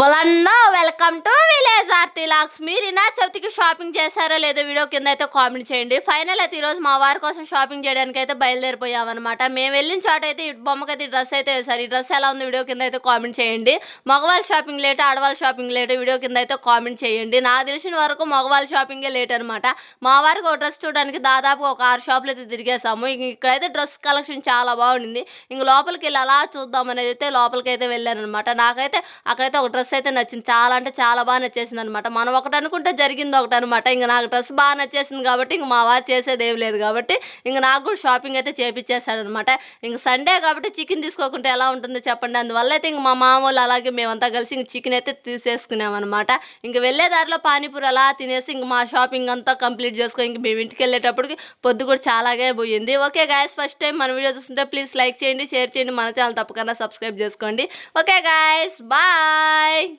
వాళ్ళన్నా welcome to village Aarti లాక్స్. మీరు ఇనా చవితికి షాపింగ్ చేశారో లేదో వీడియో కింద అయితే కామెంట్ చేయండి. ఫైనల్ అయితే ఈరోజు మా వారి కోసం షాపింగ్ చేయడానికి అయితే బయలుదేరిపోయామన్నమాట. మేము వెళ్ళిన చోట అయితే ఈ బొమ్మకి అయితే డ్రెస్ అయితే వేశారు. ఈ డ్రెస్ ఎలా ఉంది వీడియో కింద అయితే కామెంట్ చేయండి. మగవాళ్ళ షాపింగ్ లేట్ ఆడవాళ్ళ షాపింగ్ లేట్ వీడియో కింద అయితే కామెంట్ చేయండి. నాకు తెలిసిన వరకు మగవాళ్ళ షాపింగే లేట్ అనమాట మా వారికి ఒక డ్రెస్ చూడడానికి దాదాపు ఒక ఆరు షాపులు అయితే తిరిగేసాము ఇక్కడైతే డ్రెస్ కలెక్షన్ చాలా బాగుండింది. ఇంక లోపలికి వెళ్ళి అలా చూద్దాం అనేది అయితే లోపలికి అయితే వెళ్ళాను అనమాట నాకైతే అక్కడైతే ఒక డ్రెస్ డ్రెస్ అయితే నచ్చింది. చాలా అంటే చాలా బాగా నచ్చేసింది అనమాట మనం ఒకటి అనుకుంటే జరిగింది ఒకటి అనమాట ఇంక నాకు డ్రెస్ బాగా నచ్చేసింది కాబట్టి ఇంక మా వారు చేసేది ఏం లేదు కాబట్టి ఇంక నాకు కూడా షాపింగ్ అయితే చేపించేశాడు అనమాట ఇంక సండే కాబట్టి చికెన్ తీసుకోకుంటే ఎలా ఉంటుందో చెప్పండి. అందువల్ల అయితే ఇంక మా మామూలు అలాగే మేమంతా కలిసి ఇంక చికెన్ అయితే తీసేసుకున్నామన్నమాట ఇంక వెళ్ళే దారిలో పానీపూరి అలా తినేసి ఇంక మా షాపింగ్ అంతా కంప్లీట్ చేసుకొని ఇంక మేము ఇంటికి వెళ్ళేటప్పటికి పొద్దు కూడా చాలాగే పోయింది. ఓకే గాయస్ ఫస్ట్ టైం మన వీడియో చూస్తుంటే ప్లీజ్ లైక్ చేయండి షేర్ చేయండి. మన ఛానల్ తప్పకుండా సబ్స్క్రైబ్ చేసుకోండి. Okay guys bye! Bye.